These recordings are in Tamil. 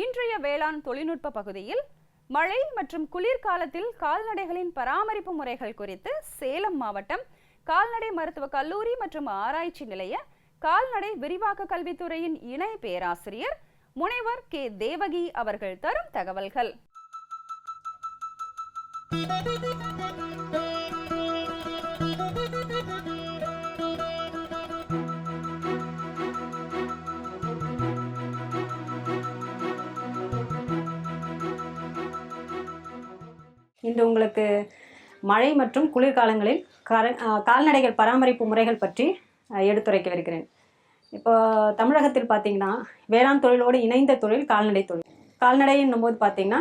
இன்றைய வேளாண் தொழில்நுட்ப பகுதியில் மழை மற்றும் குளிர்காலத்தில் கால்நடைகளின் பராமரிப்பு முறைகள் குறித்து சேலம் மாவட்டம் கால்நடை மருத்துவ கல்லூரி மற்றும் ஆராய்ச்சி நிலைய கால்நடை விரிவாக்க கல்வித்துறையின் இணை பேராசிரியர் முனைவர் கே. தேவகி அவர்கள் தரும் தகவல்கள். இன்று உங்களுக்கு மழை மற்றும் குளிர்காலங்களில் கர கால்நடைகள் பராமரிப்பு முறைகள் பற்றி எடுத்துரைக்க எடுத்துரைக்கவிருக்கிறேன் இப்போ தமிழகத்தில் பார்த்தீங்கன்னா வேளாண் தொழிலோடு இணைந்த தொழில் கால்நடை தொழில். கால்நடைன்னும் போது பார்த்தீங்கன்னா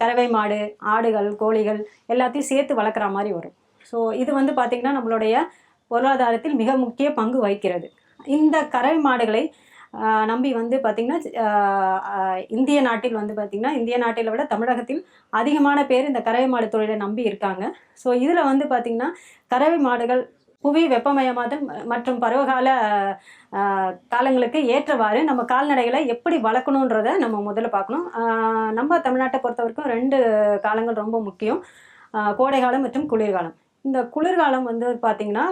கறவை மாடு ஆடுகள் கோழிகள் எல்லாத்தையும் சேர்த்து வளர்க்குற மாதிரி வரும். ஸோ இது வந்து பார்த்திங்கன்னா நம்மளுடைய பொருளாதாரத்தில் மிக முக்கிய பங்கு வகிக்கிறது. இந்த கறவை மாடுகளை நம்பி வந்து பார்த்திங்கன்னா இந்திய நாட்டில் வந்து பார்த்திங்கன்னா இந்திய நாட்டில் விட தமிழகத்தில் அதிகமான பேர் இந்த கறவை மாடு தொழிலை நம்பி இருக்காங்க. ஸோ இதில் வந்து பார்த்திங்கன்னா கறவை மாடுகள் புவி வெப்பமயமாதல் மற்றும் பருவகால காலங்களுக்கு ஏற்றவாறு நம்ம கால்நடைகளை எப்படி வளர்க்கணுன்றத நம்ம முதல்ல பார்க்கணும் நம்ம தமிழ்நாட்டை பொறுத்த வரைக்கும் ரெண்டு காலங்கள் ரொம்ப முக்கியம். கோடைகாலம் மற்றும் குளிர்காலம். இந்த குளிர்காலம் வந்து பார்த்திங்கன்னா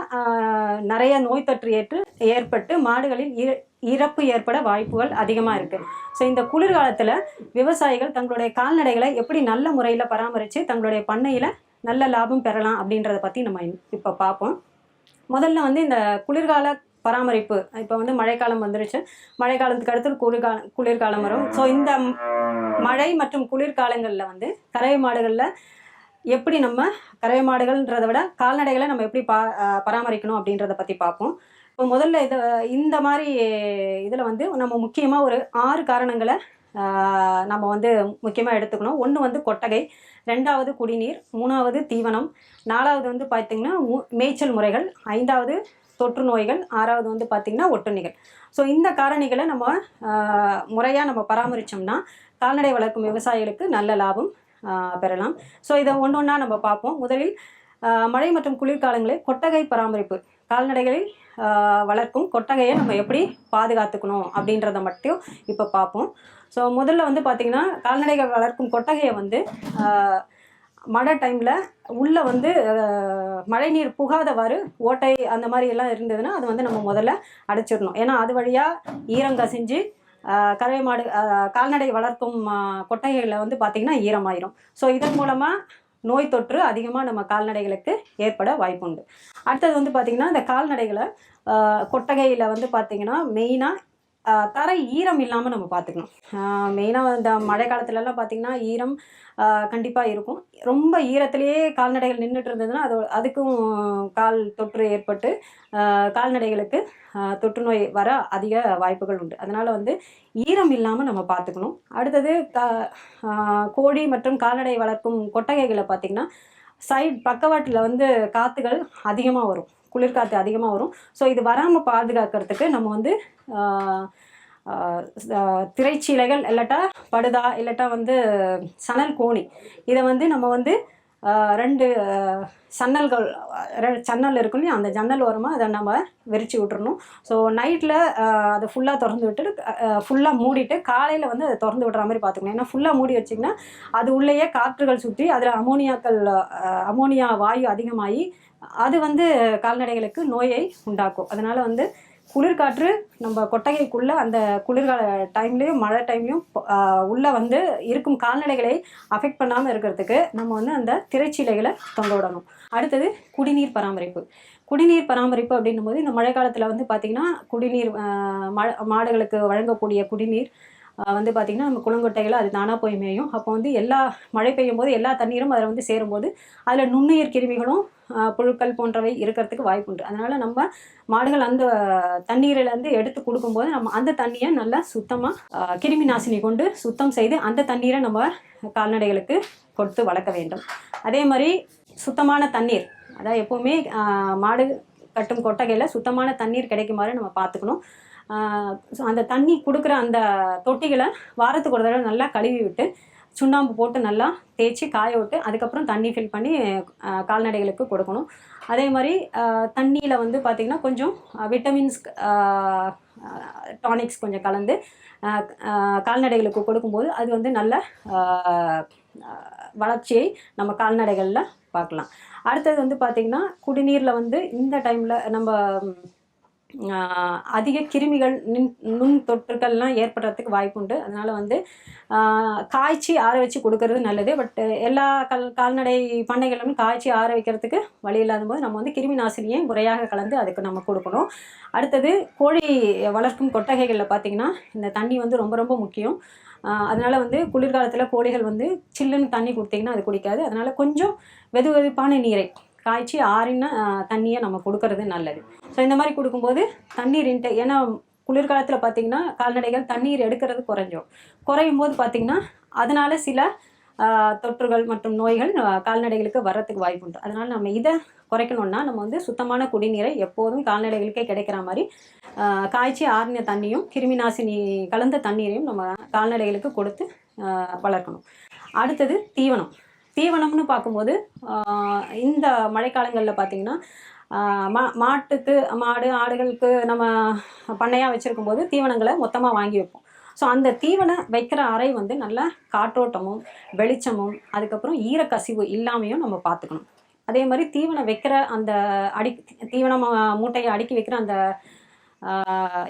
நிறைய நோய் தொற்று ஏற்று ஏற்பட்டு மாடுகளில் இறப்பு ஏற்பட வாய்ப்புகள் அதிகமாக இருக்குது ஸோ இந்த குளிர்காலத்தில் விவசாயிகள் தங்களுடைய கால்நடைகளை எப்படி நல்ல முறையில் பராமரித்து தங்களுடைய பண்ணையில் நல்ல லாபம் பெறலாம் அப்படின்றத பற்றி நம்ம இப்போ பார்ப்போம் முதல்ல வந்து இந்த குளிர்கால பராமரிப்பு இப்போ வந்து மழைக்காலம் வந்துருச்சு. மழைக்காலத்துக்கு அடுத்து குளிர்காலம் குளிர்காலம் வரும். ஸோ இந்த மழை மற்றும் குளிர்காலங்களில் வந்து கறவை மாடுகளில் எப்படி நம்ம கறவை மாடுகள்ன்றதை விட கால்நடைகளை நம்ம எப்படி பா பராமரிக்கணும் அப்படின்றத பற்றி பார்ப்போம் முதல்ல இதை இந்த மாதிரி இதில் வந்து நம்ம முக்கியமாக ஒரு ஆறு காரணங்களை நம்ம வந்து முக்கியமாக எடுத்துக்கணும். ஒன்று வந்து கொட்டகை ரெண்டாவது குடிநீர் மூணாவது தீவனம் நாலாவது வந்து பார்த்திங்கன்னா மு- மேய்ச்சல் முறைகள் ஐந்தாவது தொற்று நோய்கள் ஆறாவது வந்து பார்த்திங்கன்னா ஒட்டுண்ணிகள். ஸோ இந்த காரணிகளை நம்ம முறையாக நம்ம பராமரித்தோம்னா கால்நடை வளர்க்கும் விவசாயிகளுக்கு நல்ல லாபம் பெறலாம். ஸோ இதை ஒன்று ஒன்றா நம்ம பார்ப்போம். முதலில் மழை மற்றும் குளிர்காலங்களில் கொட்டகை பராமரிப்பு. கால்நடைகளை வளர்க்கும் கொட்டகையை நம்ம எப்படி பாதுகாத்துக்கணும் அப்படின்றத மட்டும் இப்போ பார்ப்போம். ஸோ முதல்ல வந்து பார்த்திங்கன்னா கால்நடைகள் வளர்க்கும் கொட்டகையை வந்து மழை டைமில் உள்ளே வந்து மழைநீர் புகாதவாறு ஓட்டை அந்த மாதிரி எல்லாம் இருந்ததுன்னா அது வந்து நம்ம முதல்ல அடைச்சிடணும். ஏன்னா அது வழியாக ஈரம் கசிஞ்சு ஆஹ், கறவை மாடு கால்நடை வளர்க்கும் ஆஹ், கொட்டகைகளில் வந்து பார்த்திங்கன்னா ஈரமாயிரும். ஸோ இதன் மூலமாக நோய் தொற்று அதிகமாக நம்ம கால்நடைகளுக்கு ஏற்பட வாய்ப்புண்டு. அடுத்தது வந்து பார்த்திங்கன்னா இந்த கால்நடைகளை கொட்டகையில் வந்து பார்த்திங்கன்னா மெயினாக தரை ஈரம் இல்லாமல் நம்ம பார்த்துக்கணும் மெயினாக இந்த மழை காலத்துலலாம் பார்த்திங்கன்னா ஈரம் கண்டிப்பாக இருக்கும். ரொம்ப ஈரத்திலேயே கால்நடைகள் நின்றுட்டு இருந்ததுன்னா அது அதுக்கும் கால் தொற்று ஏற்பட்டு கால்நடைகளுக்கு தொற்று நோய் வர அதிக வாய்ப்புகள் உண்டு. அதனால் வந்து ஈரம் இல்லாமல் நம்ம பார்த்துக்கணும் அடுத்தது க கோழி மற்றும் கால்நடை வளர்க்கும் கொட்டகைகளை பார்த்திங்கன்னா சைட் பக்கவாட்டில் வந்து காற்றுகள் அதிகமாக வரும். குளிர்காற்று அதிகமாக வரும். ஸோ இது வராமல் பாதுகாக்கிறதுக்கு நம்ம வந்து திரைச்சீலைகள் இல்லாட்டா படுதா இல்லாட்டா வந்து சணல் கோணி. இதை வந்து நம்ம வந்து ரெண்டு சன்னல்கள் ரெ- சன்னல் இருக்கும் இல்லையா? அந்த ஜன்னல் ஓரமாக அதை நம்ம விரித்து விட்டுறணும். ஸோ நைட்டில் அதை ஃபுல்லாக திறந்து விட்டுட்டு ஃபுல்லாக மூடிட்டு காலையில் வந்து அதை திறந்து விடுற மாதிரி பார்த்துக்கணும். ஏன்னா ஃபுல்லாக மூடி வச்சிங்கன்னா அது உள்ளேயே காற்றுகள் சுற்றி அதில் அமோனியாக்கள் அமோனியா வாயு அதிகமாகி அது வந்து கால்நடைகளுக்கு நோயை உண்டாக்கும். அதனால் வந்து குளிர்காற்று நம்ம கொட்டகைக்குள்ளே அந்த குளிர்கால டைம்லேயும் மழை டைம்லையும் உள்ளே வந்து இருக்கும் கால்நடைகளை அஃபெக்ட் பண்ணாமல் இருக்கிறதுக்கு நம்ம வந்து அந்த திரைச்சீலைகளை தொங்க விடணும். அடுத்தது குடிநீர் பராமரிப்பு. குடிநீர் பராமரிப்பு அப்படின்னும் போது இந்த மழை காலத்தில் வந்து பார்த்திங்கன்னா குடிநீர் ஆஹ், மாடுகளுக்கு வழங்கக்கூடிய குடிநீர் வந்து பார்த்திங்கன்னா நம்ம குளங்கொட்டைகளை அது தானாக போய் மேயும். அப்போ வந்து எல்லா மழை பெய்யும் போது எல்லா தண்ணீரும் அதில் வந்து சேரும்போது அதில் நுண்ணுயிர் கிருமிகளும் புழுக்கள் போன்றவை இருக்கிறதுக்கு வாய்ப்பு உண்டு. அதனால் நம்ம மாடுகள் அந்த தண்ணீரிலேருந்து எடுத்து கொடுக்கும்போது நம்ம அந்த தண்ணியை நல்லா சுத்தமாக கிருமி நாசினி கொண்டு சுத்தம் செய்து அந்த தண்ணீரை நம்ம கால்நடைகளுக்கு கொடுத்து வளர்க்க வேண்டும். அதே மாதிரி சுத்தமான தண்ணீர் அதாவது எப்போவுமே மாடு கட்டும் கொட்டகையில் சுத்தமான தண்ணீர் கிடைக்குமாறு நம்ம பார்த்துக்கணும். ஸோ அந்த தண்ணி கொடுக்குற அந்த தொட்டிகளை வாரத்துக்கு ஒரு தடவை நல்லா கழுவி விட்டு சுண்ணாம்பு போட்டு நல்லா தேய்ச்சி காய விட்டு அதுக்கப்புறம் தண்ணி ஃபில் பண்ணி கால்நடைகளுக்கு கொடுக்கணும். அதே மாதிரி தண்ணியில் வந்து பார்த்திங்கன்னா கொஞ்சம் விட்டமின்ஸ் டானிக்ஸ் கொஞ்சம் கலந்து கால்நடைகளுக்கு கொடுக்கும்போது அது வந்து நல்ல வளர்ச்சியை நம்ம கால்நடைகளில் பார்க்கலாம். அடுத்தது வந்து பார்த்திங்கன்னா குடிநீரில் வந்து இந்த டைமில் நம்ம அதிக கிருமிகள் நின் நுண் தொற்றுக்கள்லாம் ஏற்படுறதுக்கு வாய்ப்பு உண்டு. அதனால் வந்து காய்ச்சி ஆற வச்சு கொடுக்கறது நல்லது. பட் எல்லா கல் கால்நடை பண்ணைகளிலும் காய்ச்சி ஆற வைக்கிறதுக்கு வழி இல்லாத போது நம்ம வந்து கிருமி நாசினியை முறையாக கலந்து அதுக்கு நம்ம கொடுக்கணும். அடுத்தது கோழி வளர்க்கும் கொட்டகைகளில் பார்த்திங்கன்னா இந்த தண்ணி வந்து ரொம்ப ரொம்ப முக்கியம். அதனால் வந்து குளிர்காலத்தில் கோழிகள் வந்து சில்லுன்னு தண்ணி கொடுத்திங்கன்னா அது குடிக்காது. அதனால் கொஞ்சம் வெது வெதுப்பான நீரை காய்ச்சி ஆறின தண்ணியை நம்ம கொடுக்கறது நல்லது. ஸோ இந்த மாதிரி கொடுக்கும்போது தண்ணீர் இன்டே ஏன்னா குளிர்காலத்தில் பார்த்தீங்கன்னா கால்நடைகள் தண்ணீர் எடுக்கிறது குறைஞ்சோம் குறையும் போது பார்த்தீங்கன்னா அதனால் சில தொற்றுகள் மற்றும் நோய்கள் கால்நடைகளுக்கு வர்றதுக்கு வாய்ப்பு உண்டு. அதனால் நம்ம இதை குறைக்கணும்னா நம்ம வந்து சுத்தமான குடிநீரை எப்போதும் கால்நடைகளுக்கே கிடைக்கிற மாதிரி காய்ச்சி ஆறின தண்ணியும் கிருமி நாசினி கலந்த தண்ணீரையும் நம்ம கால்நடைகளுக்கு கொடுத்து வளர்க்கணும். அடுத்தது தீவனம். தீவனம்னு பார்க்கும்போது இந்த மழைக்காலங்களில் பார்த்திங்கன்னா மா மாட்டுக்கு மாடு ஆடுகளுக்கு நம்ம பண்ணையாக வச்சுருக்கும் போது தீவனங்களை மொத்தமாக வாங்கி வைப்போம். ஸோ அந்த தீவனம் வைக்கிற அறை வந்து நல்ல காற்றோட்டமும் வெளிச்சமும் அதுக்கப்புறம் ஈரக்கசிவு இல்லாமையும் நம்ம பார்த்துக்கணும். அதே மாதிரி தீவனம் வைக்கிற அந்த அடி தீவனம் மூட்டையை அடுக்கி வைக்கிற அந்த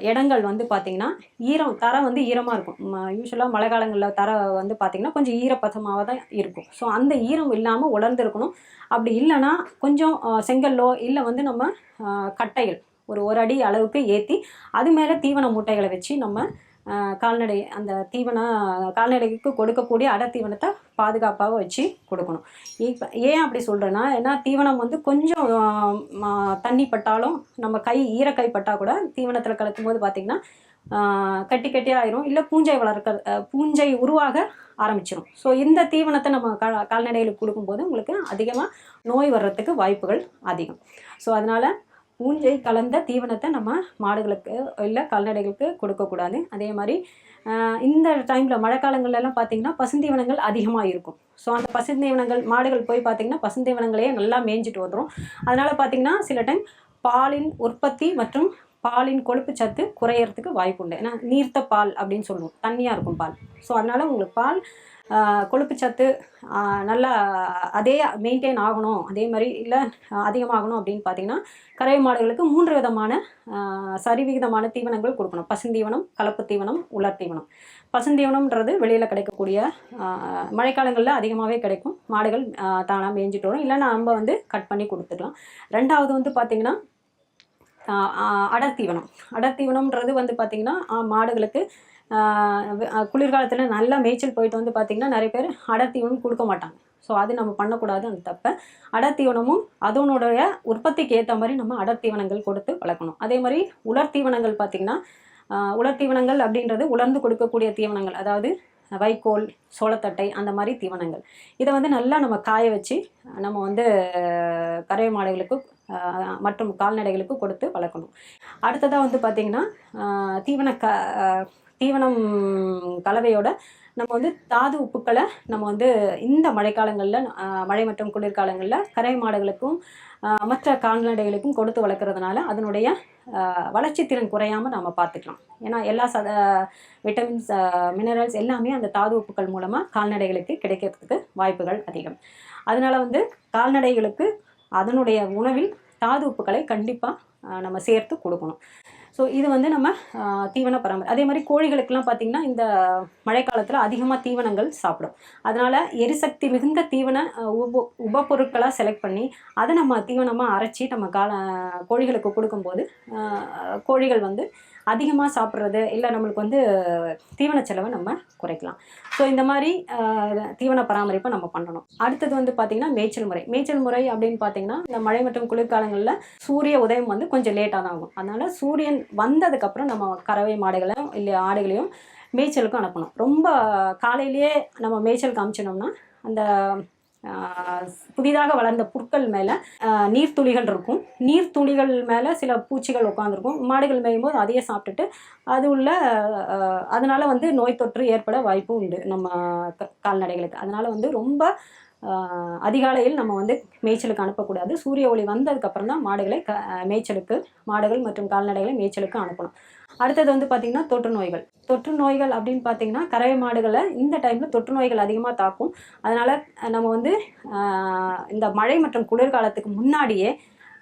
இடங்கள் வந்து பார்த்திங்கன்னா ஈரம் தரை வந்து ஈரமாக இருக்கும். யூஸ்வலாக மழை காலங்களில் தரை வந்து பார்த்திங்கன்னா கொஞ்சம் ஈரப்பதமாக தான் இருக்கும். ஸோ அந்த ஈரம் இல்லாமல் உலர்ந்துருக்கணும். அப்படி இல்லைன்னா கொஞ்சம் செங்கல்லோ இல்லை வந்து நம்ம கட்டைகள் ஒரு ஒரு அடி அளவுக்கு ஏற்றி அது மேலே தீவன மூட்டைகளை வச்சு நம்ம கால்நடை அந்த தீவனம் கால்நடைக்கு கொடுக்கக்கூடிய அடை தீவனத்தை பாதுகாப்பாக வச்சு கொடுக்கணும். இப்போ ஏன் அப்படி சொல்கிறேன்னா ஏன்னா தீவனம் வந்து கொஞ்சம் தண்ணி பட்டாலும் நம்ம கை ஈரக்கை பட்டால் கூட தீவனத்தில் கலக்கும் போது பார்த்திங்கன்னா கட்டி கட்டி ஆயிரும். இல்லை பூஞ்சை வளர்க்க பூஞ்சை உருவாக ஆரம்பிச்சிடும் ஸோ இந்த தீவனத்தை நம்ம கா கால்நடைகளுக்கு கொடுக்கும்போது உங்களுக்கு அதிகமாக நோய் வர்றதுக்கு வாய்ப்புகள் அதிகம். ஸோ அதனால் பூஞ்சை கலந்த தீவனத்தை நம்ம மாடுகளுக்கு இல்லை கால்நடைகளுக்கு கொடுக்கக்கூடாது அதே மாதிரி இந்த டைமில் மழைக்காலங்கள்லாம் பார்த்தீங்கன்னா பசுந்தீவனங்கள் அதிகமாக இருக்கும். ஸோ அந்த பசுந்தீவனங்கள் மாடுகள் போய் பார்த்தீங்கன்னா பசுந்தீவனங்களையே நல்லா மேய்ஞ்சிட்டு வந்துடும் அதனால் பார்த்தீங்கன்னா சில டைம் பாலின் உற்பத்தி மற்றும் பாலின் கொழுப்பு சத்து குறையறதுக்கு வாய்ப்பு உண்டு. ஏன்னா நீர்த்த பால் அப்படின்னு சொல்லுவோம். தண்ணியாக இருக்கும் பால். ஸோ அதனால் உங்களுக்கு பால் கொழுப்புச்சத்து கொழுப்பு சத்து நல்லா அதே மெயின்டைன் ஆகணும். அதே மாதிரி இல்லை அதிகமாகணும் அப்படின்னு பார்த்தீங்கன்னா கறவை மாடுகளுக்கு மூன்று விதமான சரிவிகிதமான தீவனங்கள் கொடுக்கணும். பசுந்தீவனம் கலப்பு தீவனம் உலர் தீவனம். பசுந்தீவனம்ன்றது வெளியில் கிடைக்கக்கூடிய மழைக்காலங்களில் அதிகமாகவே கிடைக்கும். மாடுகள் தானாக மேய்ஞ்சிட்டு வரும். இல்லை நம்ம வந்து கட் பண்ணி கொடுத்துக்கலாம். ரெண்டாவது வந்து பார்த்திங்கன்னா அடர்த்தீவனம் அடர்த்தீவனம்ன்றது வந்து பார்த்திங்கன்னா மாடுகளுக்கு குளிர்காலத்தில் நல்லா மேய்ச்சல் போயிட்டு வந்து பார்த்திங்கன்னா நிறைய பேர் அடர்த்தீவனம் கொடுக்க மாட்டாங்க. ஸோ அது நம்ம பண்ணக்கூடாது அந்த தப்பை. அடர்த்தீவனமும் அதனுடைய உற்பத்திக்கு ஏற்ற மாதிரி நம்ம அடர்த்தீவனங்கள் கொடுத்து வளர்க்கணும். அதே மாதிரி உலர் தீவனங்கள் பார்த்திங்கன்னா உலர் தீவனங்கள் அப்படின்றது உலர்ந்து கொடுக்கக்கூடிய தீவனங்கள். அதாவது வைக்கோல் சோளத்தட்டை அந்த மாதிரி தீவனங்கள். இதை வந்து நல்லா நம்ம காய வச்சு நம்ம வந்து ஆஹ் கறவை மாடுகளுக்கு மற்றும் கால்நடைகளுக்கு கொடுத்து வளர்க்கணும். அடுத்ததாக வந்து பார்த்திங்கன்னா தீவன க தீவனம் கலவையோட நம்ம வந்து தாது உப்புக்களை நம்ம வந்து இந்த மழைக்காலங்களில் மழை மற்றும் குளிர்காலங்களில் கரை மாடுகளுக்கும் மற்ற கால்நடைகளுக்கும் கொடுத்து வளர்க்குறதுனால அதனுடைய வளர்ச்சி திறன் குறையாமல் நம்ம பார்த்துக்கலாம். ஏன்னா எல்லா சத விட்டமின்ஸ் மினரல்ஸ் எல்லாமே அந்த தாது உப்புக்கள் மூலமாக கால்நடைகளுக்கு கிடைக்கிறதுக்கு வாய்ப்புகள் அதிகம். அதனால வந்து கால்நடைகளுக்கு அதனுடைய உணவில் தாது உப்புக்களை கண்டிப்பாக நம்ம சேர்த்து கொடுக்கணும். ஸோ இது வந்து நம்ம தீவன பராமரி. அதே மாதிரி கோழிகளுக்கெல்லாம் பார்த்திங்கன்னா இந்த மழைக்காலத்தில் அதிகமாக தீவனங்கள் சாப்பிடும். அதனால் எரிசக்தி மிகுந்த தீவன உப உபப்பொருட்களாக செலக்ட் பண்ணி அதை நம்ம தீவனமாக அரைச்சி நம்ம கால கோழிகளுக்கு கொடுக்கும்போது கோழிகள் வந்து அதிகமாக சாப்பிட்றது இல்லை நம்மளுக்கு வந்து தீவன செலவை நம்ம குறைக்கலாம். ஸோ இந்த மாதிரி தீவன பராமரிப்பை நம்ம பண்ணணும். அடுத்தது வந்து பார்த்திங்கன்னா மேய்ச்சல் முறை. மேய்ச்சல் முறை அப்படின்னு பார்த்தீங்கன்னா இந்த மழை மற்றும் குளிர்காலங்களில் சூரிய உதயம் வந்து கொஞ்சம் லேட்டாக தான் ஆகும். அதனால் சூரியன் வந்ததுக்கப்புறம் நம்ம கறவை மாடுகளையும் இல்லை ஆடுகளையும் மேய்ச்சலுக்கும் அனுப்பணும். ரொம்ப காலையிலேயே நம்ம மேய்ச்சலுக்கு காமிச்சினோம்னா அந்த புதிதாக வளர்ந்த புற்கள் மேலே நீர்த்துளிகள் இருக்கும். நீர்த்துளிகள் மேலே சில பூச்சிகள் உட்காந்துருக்கும் மாடுகள் மேயும் போது அதையே சாப்பிட்டுட்டு அது உள்ள அதனால் வந்து நோய் தொற்று ஏற்பட வாய்ப்பு உண்டு நம்ம கால்நடைகளுக்கு. அதனால் வந்து ரொம்ப அதிகாலையில் நம்ம வந்து மேய்ச்சலுக்கு அனுப்பக்கூடாது. சூரிய ஒளி வந்ததுக்கப்புறம் தான் மாடுகளை க மேய்ச்சலுக்கு மாடுகள் மற்றும் கால்நடைகளை மேய்ச்சலுக்கு அனுப்பணும். அடுத்தது வந்து பார்த்திங்கன்னா தொற்று நோய்கள். தொற்று நோய்கள் அப்படின்னு பார்த்தீங்கன்னா கறவை மாடுகளை இந்த டைமில் தொற்று நோய்கள் அதிகமாக தாக்கும். அதனால் நம்ம வந்து ஆஹ் இந்த மழை மற்றும் குளிர்காலத்துக்கு முன்னாடியே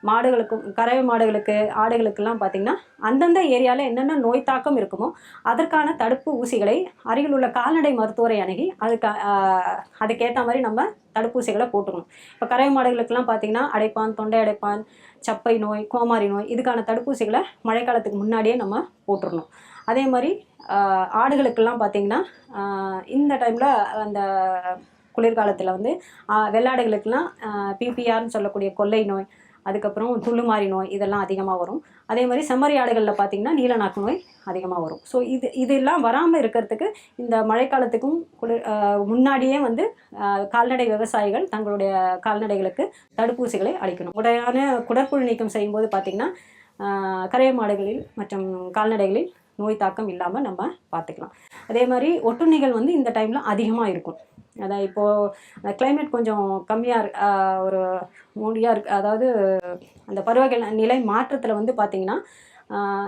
மாடுகளுக்கும் கறவை மாடுகளுக்கு ஆடுகளுக்கெல்லாம் பார்த்திங்கன்னா அந்தந்த ஏரியாவில் என்னென்ன நோய் தாக்கம் இருக்குமோ அதற்கான தடுப்பு ஊசிகளை அருகில் உள்ள கால்நடை மருத்துவரை அணுகி அதுக்கு அதுக்கேற்ற மாதிரி நம்ம தடுப்பூசிகளை போட்டுக்கணும். இப்போ கறவை மாடுகளுக்கெல்லாம் பார்த்திங்கன்னா அடைப்பான் தொண்டை அடைப்பான் சப்பை நோய் கோமாரி நோய் இதுக்கான தடுப்பூசிகளை மழைக்காலத்துக்கு முன்னாடியே நம்ம போட்டுடணும் அதே மாதிரி ஆடுகளுக்கெல்லாம் பார்த்திங்கன்னா இந்த டைமில் அந்த குளிர்காலத்தில் வந்து வெள்ளாடுகளுக்கெல்லாம் பிபிஆர்னு சொல்லக்கூடிய கொள்ளை நோய் அதுக்கப்புறம் துள்ளுமாறி நோய் இதெல்லாம் அதிகமாக வரும். அதே மாதிரி செம்மறி ஆடுகளில் பார்த்திங்கன்னா நீலநாக்கு நோய் அதிகமாக வரும். ஸோ இது இதெல்லாம் வராமல் இருக்கிறதுக்கு இந்த மழைக்காலத்துக்கும் குளிர் முன்னாடியே வந்து கால்நடை விவசாயிகள் தங்களுடைய கால்நடைகளுக்கு தடுப்பூசிகளை அளிக்கணும். உடையான குடற்புழு நீக்கம் செய்யும்போது பார்த்திங்கன்னா கரைய மாடுகளில் மற்றும் கால்நடைகளில் நோய் தாக்கம் இல்லாமல் நம்ம பார்த்துக்கலாம் அதே மாதிரி ஒட்டுண்ணிகள் வந்து இந்த டைமில் அதிகமாக இருக்கும். அதான் இப்போது கிளைமேட் கொஞ்சம் கம்மியாக ஒரு மூடியாக இருக்கு அதாவது அந்த பருவ நிலை மாற்றத்தில் வந்து பார்த்திங்கன்னா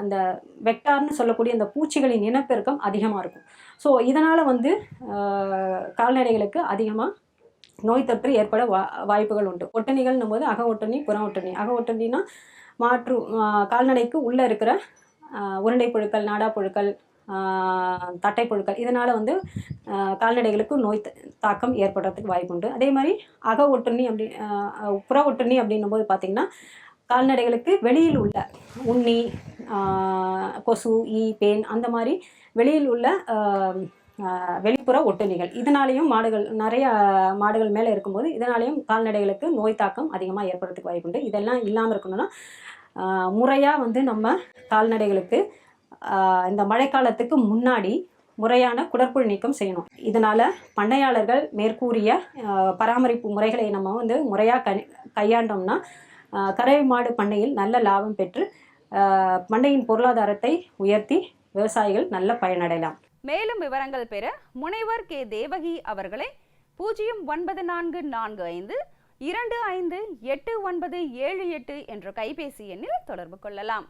அந்த இந்த வெக்டார்னு சொல்லக்கூடிய இந்த பூச்சிகளின் இனப்பெருக்கம் அதிகமாக இருக்கும். ஸோ இதனால் வந்து கால்நடைகளுக்கு அதிகமாக நோய் தொற்று ஏற்பட வா வாய்ப்புகள் உண்டு. ஒட்டணிகள்னும் போது அக ஒட்டணி புற ஒட்டணி. அக ஒட்டணினா மாற்று கால்நடைக்கு உள்ளே இருக்கிற உருண்டை புழுக்கள் நாடா புழுக்கள் தட்டை புழுக்கள் இதனால் வந்து கால்நடைகளுக்கு நோய் தாக்கம் ஏற்படுறதுக்கு வாய்ப்பு உண்டு அதே மாதிரி அக ஒட்டுண்ணி அப்படி புற ஒட்டுண்ணி அப்படின்னும் போது பார்த்திங்கன்னா கால்நடைகளுக்கு வெளியில் உள்ள உண்ணி கொசு ஈ பேன் அந்த மாதிரி வெளியில் உள்ள வெளிப்புற ஒட்டுண்ணிகள். இதனாலேயும் மாடுகள் நிறைய மாடுகள் மேலே இருக்கும்போது இதனாலேயும் கால்நடைகளுக்கு நோய் தாக்கம் அதிகமாக ஏற்படுறதுக்கு வாய்ப்புண்டு. இதெல்லாம் இல்லாமல் இருக்கணும்னா முறையாக வந்து நம்ம கால்நடைகளுக்கு இந்த மழைக்காலத்துக்கு முன்னாடி முறையான குடற்புழு நீக்கம் செய்யணும். இதனால் பண்ணையாளர்கள் மேற்கூறிய பராமரிப்பு முறைகளை நம்ம வந்து முறையாக கை கையாண்டோம்னா ஆஹ் கறவை மாடு பண்ணையில் நல்ல லாபம் பெற்று பண்ணையின் பொருளாதாரத்தை உயர்த்தி விவசாயிகள் நல்ல பயனடையலாம். மேலும் விவரங்கள் பெற முனைவர் கே. தேவகி அவர்களை பூஜ்ஜியம் ஒன்பது நான்கு நான்கு ஐந்து இரண்டு ஐந்து எட்டு ஒன்பது ஏழு எட்டு என்ற கைபேசி எண்ணில் தொடர்பு கொள்ளலாம்.